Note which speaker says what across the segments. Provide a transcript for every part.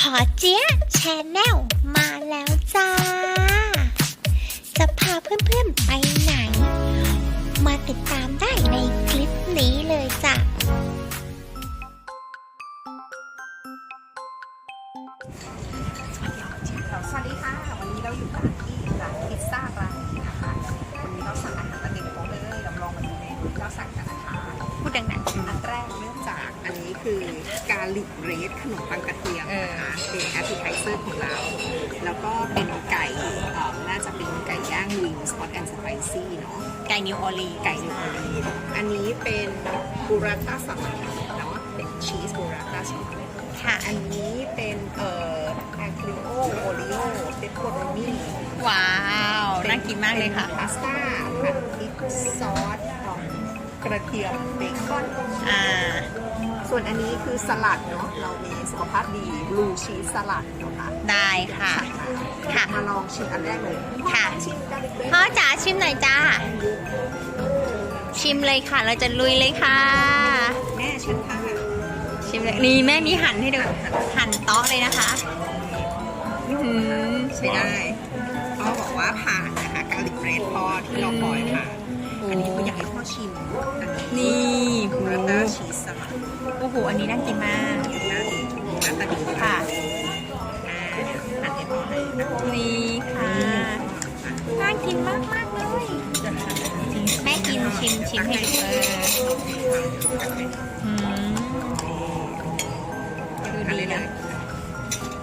Speaker 1: พอเจี๊ยแชนแนลมาแล้วจ้า จะพาเพื่อนๆไปไหน มาติดตามได้ในคลิปนี้เลยจ้ะ
Speaker 2: สวัสดีค่ะ วันนี้เราอยู่กันที่ร้านพิซซ่าร้านนี้นะคะ วันนี้เราสั่งอาหารมาเต็มโต๊ะเลยเราลองมาดูเมนูที่เราสั่งกันนะคะ
Speaker 1: ดดัง
Speaker 2: อันแรกเริ่มจากอันนี้คือกาลิกเรสขนมปังกระเทียมนะคะเป็นแอปเปิลไทเซอร์ของเรา แล้วก็เป็นไก่เอ่อน่าจะเป็นไก่ย่างวิงสปอตแอนด์สไปซี่เนาะ
Speaker 1: ๆไก่นิวออร์ลี
Speaker 2: ไก่นิวออร์ลีนส์อันนี้เป็นบูราต้าสลัดเนาะเป็นชีสบูราต้าสลัด
Speaker 1: ค่ะ
Speaker 2: อันนี้เป็นเอ่อแองคริโอโอริโอเปปเปอโรนี
Speaker 1: ว้าว น่ากินมากเลยค่ะ
Speaker 2: พาสต้าผัดพริกซอสของ กระเทียมเบคอน
Speaker 1: อ่า
Speaker 2: ส่วนอันนี้คือสลัดเนาะเรามีสุขภาพดีบลูชีสสลัดนะคะ
Speaker 1: ได้ค่ะ ค่ะ
Speaker 2: มาลองชิมอันแรกเลย
Speaker 1: ค่ะ
Speaker 2: ชิมกันเลย
Speaker 1: พ่อจ๋าชิมหน่อยจ้า ชิมเลยค่ะ เราจะลุยเลยค่ะ
Speaker 2: แม่ชิมค่ะ
Speaker 1: ชิมเลยนี่แม่มีหั่นให้ดูหั่นเต๊อกเลยนะคะอื้อหือ
Speaker 2: ใช้ได้พ่อบอกว่าผ่านนะคะกาลิกเบรดพ่อที่เราคอยผ่านอันนี้ก็อยากให้ พ่อชิมอันนี้
Speaker 1: นี่
Speaker 2: บู
Speaker 1: โอ้
Speaker 2: รา
Speaker 1: โห
Speaker 2: ต้าชีสสลัด
Speaker 1: โอ้โห อันนี้น่ากินมาก
Speaker 2: หน้าดีหน้าตาดี
Speaker 1: ค่ะ
Speaker 2: อ่าอันนี้พ่อให้นะ
Speaker 1: นี่ค่ะ น่ากินมากมากๆเลย แม่กินชิมชิมให้ดูเอออืมดูดีนะ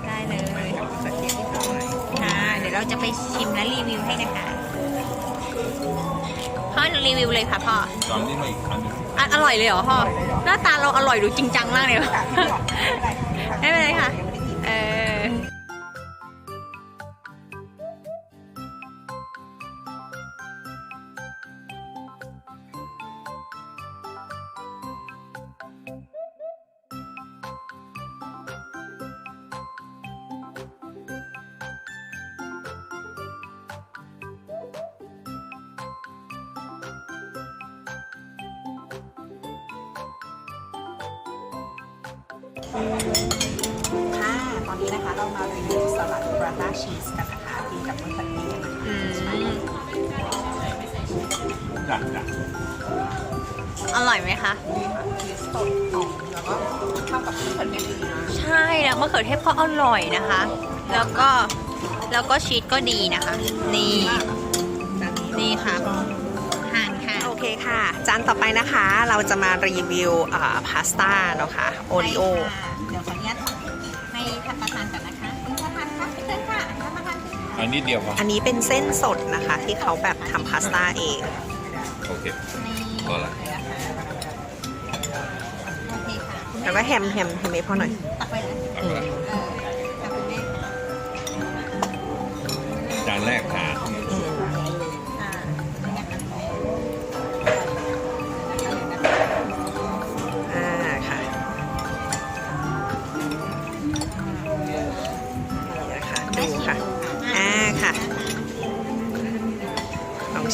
Speaker 1: ได้เลย
Speaker 2: สังเกตที่พ่อ
Speaker 1: ค่ะ เดี๋ยวเราจะไปชิมและรีวิวให้นะคะ พ่อรีวิวเลยค่ะพ่อ
Speaker 3: ตอนนี้มาอีกครั้งหนึง
Speaker 1: อะอร่อยเลยเหรอพ่อหน้าตาเราอร่อยดูจริงจังมากเลยไม่เป็นไรค่ะ
Speaker 2: ค่ะ ตอนนี้นะคะเรามารีวิวสลัดบราต้าชีสกันนะคะกินกับมะเขือเทศนะคะ
Speaker 1: อืม
Speaker 3: จ้ะจ้ะ
Speaker 1: อร่อยไหมคะ
Speaker 2: นี่ค่ะชีสสดอ่อนแล้วก็เข้ากับมะเขือเทศดีนะ
Speaker 1: ใช่แล้วมะเขือเทศก็อร่อยนะคะ แล้วก็แล้วก็ชีสก็ดีนะคะ นี่
Speaker 2: จานนี้
Speaker 1: นี่ค่ะ
Speaker 2: จานต่อไปนะคะ เราจะมารีวิวอ่าพาสต้าเนาะค่ะโอริโอ
Speaker 1: เดี๋ยวขออนุญาตให้ท่านประธานก่อนนะคะคุณประธานคะเชิญค่ะท่านประธานเชิญค่ะ
Speaker 3: อันนี้เดียวพอ
Speaker 2: อันนี้เป็นเส้นสดนะคะ ที่เขาแบบทำพาสต้าเอง
Speaker 3: โอเค
Speaker 1: นี่
Speaker 3: ก็ละ
Speaker 1: โอเคค่ะ
Speaker 2: แต่ว่าแฮมแฮมแฮมให้พ่อหน่อย
Speaker 1: ตักไปเลย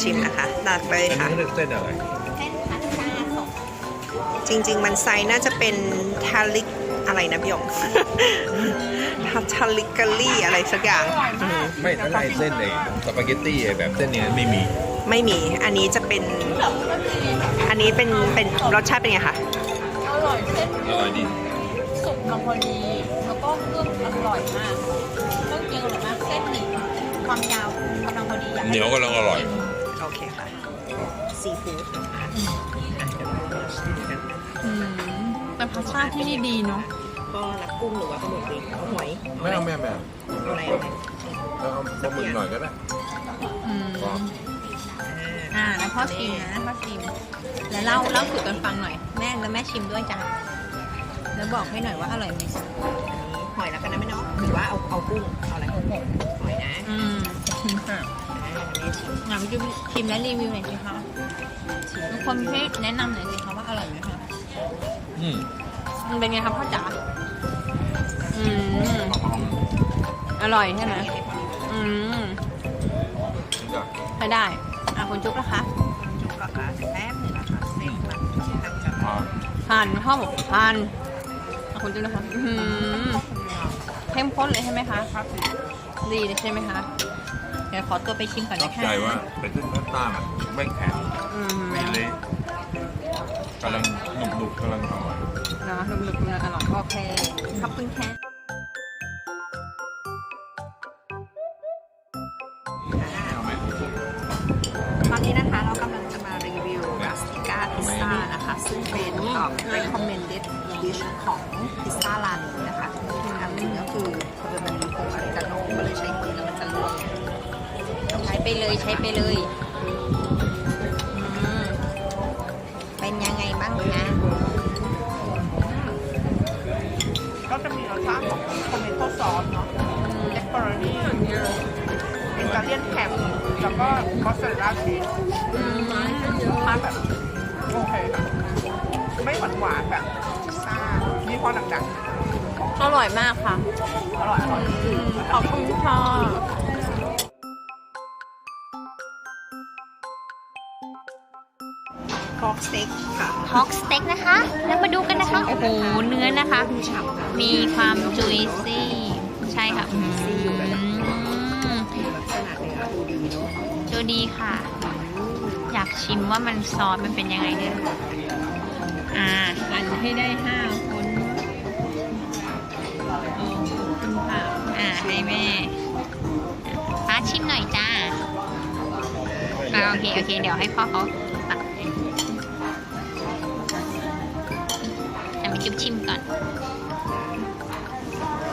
Speaker 2: ชิมนะคะตักเลย
Speaker 3: อัน
Speaker 2: ค่ะ
Speaker 3: นี้เรียกเส้นอะไร
Speaker 1: เส้นพาสต้าสด
Speaker 2: จริง ๆ มันไซส์น่าจะเป็นทาลิกอะไรนะพี่หยงทาลิกกะลี่อะไรสักอย่างอืม
Speaker 3: ไม่ถ้าไอเส้นไอสปาเกตตี้ไอแบบเส้นนี้ไม่มี
Speaker 2: ไม่มี อันนี้จะเป็น อันนี้เป็นเป็นรสชาติเป็นไงคะ
Speaker 4: อร่อยเส้น
Speaker 3: อร่อยดี
Speaker 4: สุกกำลังพอดีแล้วก็เครื่องอร่อยมากเครื่องจริงอร่อยมากเส้นหมี่ความยาวกำลังพอดีอยาก
Speaker 3: เหนียวกำลังอร่อย
Speaker 2: โอ เคค่ะซีฟู้ด
Speaker 4: อืมเป็นพาสต้าที่ดีๆเนาะ
Speaker 2: ก็รับกุ้งหรือว่าปลาหมึกดีเอาหอย
Speaker 3: ไม่เอาแม่แม่
Speaker 2: เอาอะไรเอาอะไร
Speaker 3: แล้วเอาปลาหมึกหน่อยก็ได้
Speaker 4: อืม
Speaker 3: ก็
Speaker 1: อ่าแล้วพ่อชิมนะพ่อชิมแล้วเล่าเล่าสู่กันฟังหน่อยแม่แล้วแม่ชิมด้วยจ้ะแล้วบอกให้หน่อยว่าอร่อยไหม
Speaker 2: หอยแล้วกันนะไม่เนาะหรือว่าเอาเอากุ้งเอาอะไรหอยนะ
Speaker 1: อืมค่ะ
Speaker 2: อ่าแม่ชิม
Speaker 1: งานพี่จุ๊บชิมและรีวิวหน่อยสิคะทุกคนให้แนะนำหน่อยสิคะว่าอร่อยไหมคะ
Speaker 3: อืม
Speaker 1: มันเป็นไงครับพ่อจ๋า อืม อร่อยใช่ไหม อืม
Speaker 3: จ้ะ
Speaker 1: ใช้ได้ อะคุณจุ๊บนะคะ
Speaker 2: จุกก่อนค่ะแป๊บนึงนะคะเส้นมันทำจะ
Speaker 3: อ่า
Speaker 1: ทานพ่อบอกทานอะคุณจุ๊บนะคะ อืมเข้มข้นเลยใช่ไหมคะครับดีเลยใช่ไหมคะเดี๋ยวขอตัวไปชิมก่อน
Speaker 3: ชอ
Speaker 1: นะ
Speaker 3: บ
Speaker 1: คะ
Speaker 3: ใจว่าเป็นเส้นพาสต้าอะไม่แข็ง
Speaker 1: อืม
Speaker 3: ไม่เละกำลังหนุบๆกำลังอร่อย
Speaker 1: เนาะหนึบๆนะอร่อยโอเคขอบคุณแค่
Speaker 3: เเล
Speaker 2: ยใช้
Speaker 1: ไปเลยอืมเป็นยังไงบ้างคะ
Speaker 2: ก็จะมีรสชาติของโทเมโต้ซอสเนาะเอสเปอร์นี่อิตาเลียนแคมแล้วก็มอสซาเรลล่าชีส
Speaker 1: อืม
Speaker 2: รสชาติแบบโอเคค่ะไม่หวานหวานๆแบบพิซซ่ายี่ห้อดัง
Speaker 1: อร่อยมากค่ะ
Speaker 2: ๆอร่อยอร่อย
Speaker 1: อืมขอบคุณค่ะ
Speaker 2: ฟอกสเต็กค่ะ
Speaker 5: ฮอกสเต็กนะคะ แล้วมาดูกันนะคะ โอ้โห เนื้อนะคะ
Speaker 2: ฉ่ำนะ
Speaker 5: มีความจุยซี่ ใช่ค่ะอืม
Speaker 2: ลักษณะเนื้อดูดีเนาะ
Speaker 5: ดูดีค่ะ อยากชิมว่ามันซอสมันเป็นยังไงเนี่ยอ่า
Speaker 1: อันให้ได้ห้าคนโอ้ขอบคุณค่ะ
Speaker 5: อ่า ให้แม่ป้าชิมหน่อยจ้าอ่าโอเค โอเค เดี๋ยวให้พ่อเขา กจะมาจุ๊บชิมก่อน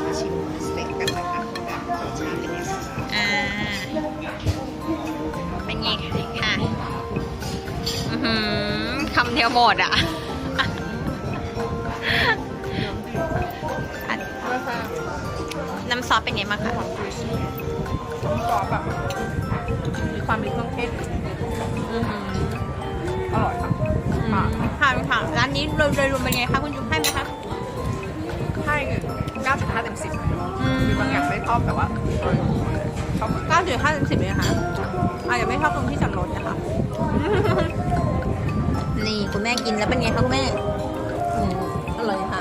Speaker 2: มาชิมสเต็กกันนะคะแบบรสชาติเป็นยังไงบ้าง
Speaker 5: อ่าเป็นไงค่ะอื้อหือคำเดียวหมดอะอะ
Speaker 1: ให้
Speaker 2: 9.5เต็ม10
Speaker 1: อืม
Speaker 2: มีบางอย่างไม่ชอบแต่ว่าเออชอบหมด
Speaker 1: เก้าจุดห้าเต็มสิบเลยนะคะอาจจะไม่ชอบตรงที่จอดรถนะคะ นี่คุณแม่กินแล้วเป็นไงคะคุณแม่อืมอร่อยค่ะ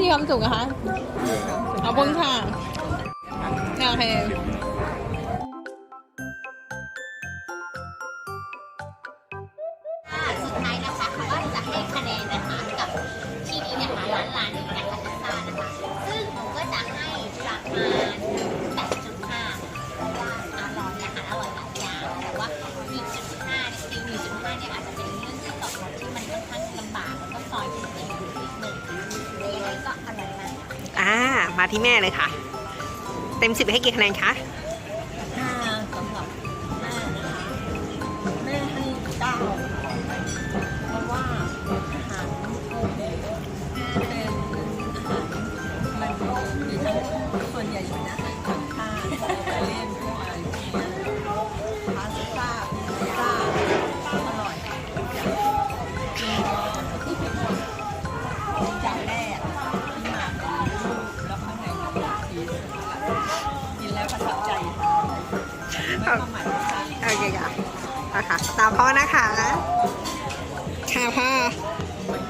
Speaker 1: มีความสุขอะคะเอาบนค่ะโอเค
Speaker 5: ที่แม่เลยค่ะ
Speaker 2: เต็ม
Speaker 1: สิบให้กี่คะแนนคะ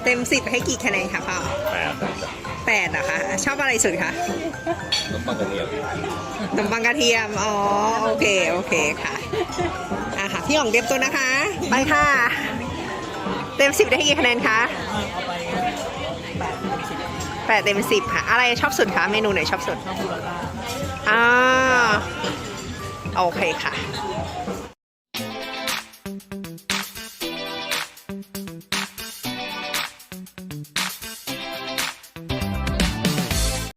Speaker 2: เต็ม10ให้กี่คะแนนคะพ่อ
Speaker 3: แปด
Speaker 2: แปดเหรอคะชอบอะไรสุดคะ
Speaker 3: น้ำปลากระเทียม
Speaker 2: ขนมปังกระเทียมอ๋อโอเคโอเคค่ะอะค่ะพี่หยองเตรียมตัวนะคะ ไปค่ะ เต็ม10ได้กี่คะแนนคะแปดเต็ม10ค่ะ อะไรชอบสุดคะเมนูไหนชอบสุดอ่าโอเคค่ะ